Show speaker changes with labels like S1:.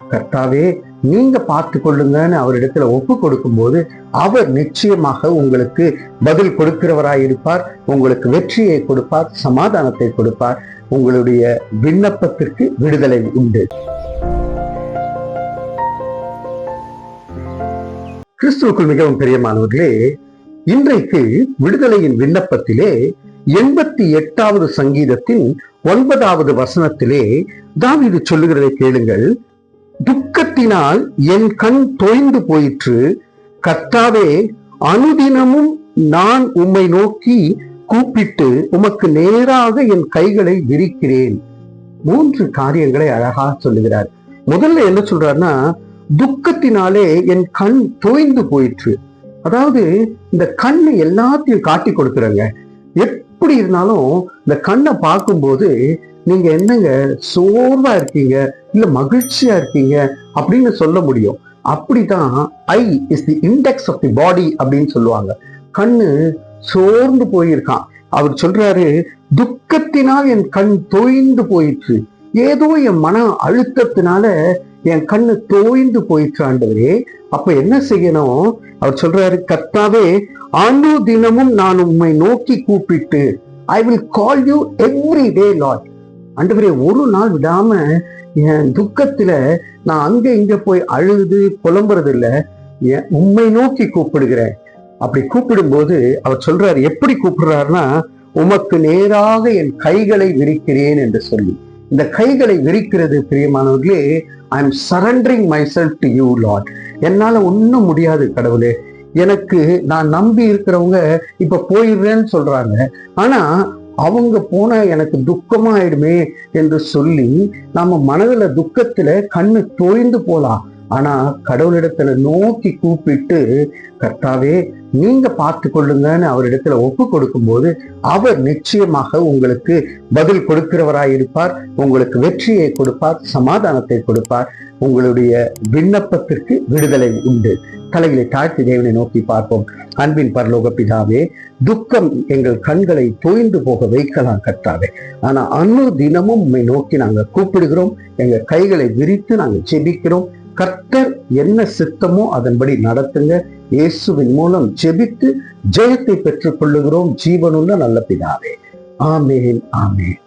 S1: கர்த்தாவே நீங்க பார்த்து கொள்ளுங்கன்னு அவரிடத்துல ஒப்பு கொடுக்கும்போது அவர் நிச்சயமாக உங்களுக்கு பதில் கொடுக்கிறவராய் இருப்பார் உங்களுக்கு வெற்றியை கொடுப்பார் சமாதானத்தை கொடுப்பார் உங்களுடைய விண்ணப்பத்திற்கு விடுதலை உண்டு. கிறிஸ்துவுக்குள் மிகவும் பிரியமானவர்களே இன்றைக்கு விடுதலையின் விண்ணப்பத்திலே எண்பத்தி எட்டாவது சங்கீதத்தின் ஒன்பதாவது வசனத்திலே தாவிது சொல்லுகிறதை கேளுங்கள். துக்கத்தினால் என் கண் தொய்ந்து போயிற்று. கர்த்தாவே அனுதினமும் நான் உம்மை நோக்கி கூப்பிட்டு உமக்கு நேராக என் கைகளை விரிக்கிறேன். மூன்று காரியங்களை அழகா சொல்லுகிறார். முதல்ல என்ன சொல்றாருன்னா துக்கத்தினாலே என் கண் தோய்ந்து போயிற்று. அதாவது இந்த கண்ணை எல்லாத்தையும் காட்டி கொடுக்குறங்க. எப்படி இருந்தாலும் இந்த கண்ணை பார்க்கும்போது நீங்க என்னங்க? சோர்வா இருக்கீங்க. இல்ல மகிழ்ச்சியா இருக்கீங்க அப்படின்னு சொல்ல முடியும். அப்படிதான் eye is the index of the body அப்படின்னு சொல்லுவாங்க. கண்ணு சோர்ந்து போயிருக்கான். அவர் சொல்றாரு துக்கத்தினால் என் கண் தோய்ந்து போயிற்று. ஏதோ என் மன அழுத்தத்தினால என் கண்ணு தோய்ந்து போயிற்றாண்டவரே அப்ப என்ன செய்யணும்? அவர் சொல்றாரு கர்த்தாவே அணு தினமும் நான் உம்மை நோக்கி கூப்பிட்டு I will call you every day Lord ஆண்டவரே ஒரு நாள் விடாம என் துக்கத்துல நான் அங்க இங்க போய் அழுது புலம்புறது இல்ல என் உம்மை நோக்கி கூப்பிடுகிறேன். அப்படி கூப்பிடும்போது அவர் சொல்றாரு எப்படி கூப்பிடுறாருன்னா உமக்கு நேராக என் கைகளை விரிக்கிறேன் என்று சொல்லி. இந்த கைகளை விரிக்கிறது பிரியமானவர்களே I am surrendering myself to you Lord என்னால ஒன்றும் முடியாது கடவுளே. எனக்கு நான் நம்பி இருக்கிறவங்க இப்ப போயிடுறேன்னு சொல்றாங்க. ஆனா அவங்க போனா எனக்கு துக்கமாயிடுமே என்று சொல்லி நம்ம மனதுல துக்கத்துல கண்ணு தோய்ந்து போலாம். ஆனா கடவுளிடத்துல நோக்கி கூப்பிட்டு கர்த்தாவே நீங்க பார்த்து கொள்ளுங்கன்னு அவரிடத்துல ஒப்பு கொடுக்கும்போது அவர் நிச்சயமாக உங்களுக்கு பதில் கொடுக்கிறவராயிருப்பார் உங்களுக்கு வெற்றியை கொடுப்பார் சமாதானத்தை கொடுப்பார் உங்களுடைய விண்ணப்பத்திற்கு விடுதலை உண்டு. தலைகளை தாழ்த்தி தேவனை நோக்கி பார்ப்போம். அன்பின் பரலோக பிதாவே துக்கம் எங்கள் கண்களை தோய்ந்து போக வைக்கலாம் கர்த்தாவே. ஆனா அன்னு தினமும் உண்மை நோக்கி நாங்க கூப்பிடுகிறோம் எங்க கைகளை விரித்து நாங்க செபிக்கிறோம் கர்த்தர் என்ன சித்தமோ அதன்படி நடத்துங்க. இயேசுவின் மூலம் ஜெபித்து ஜெயத்தை பெற்றுக் கொள்ளுகிறோம் ஜீவனுள்ள நல்ல பிதாவே. ஆமேன் ஆமேன்.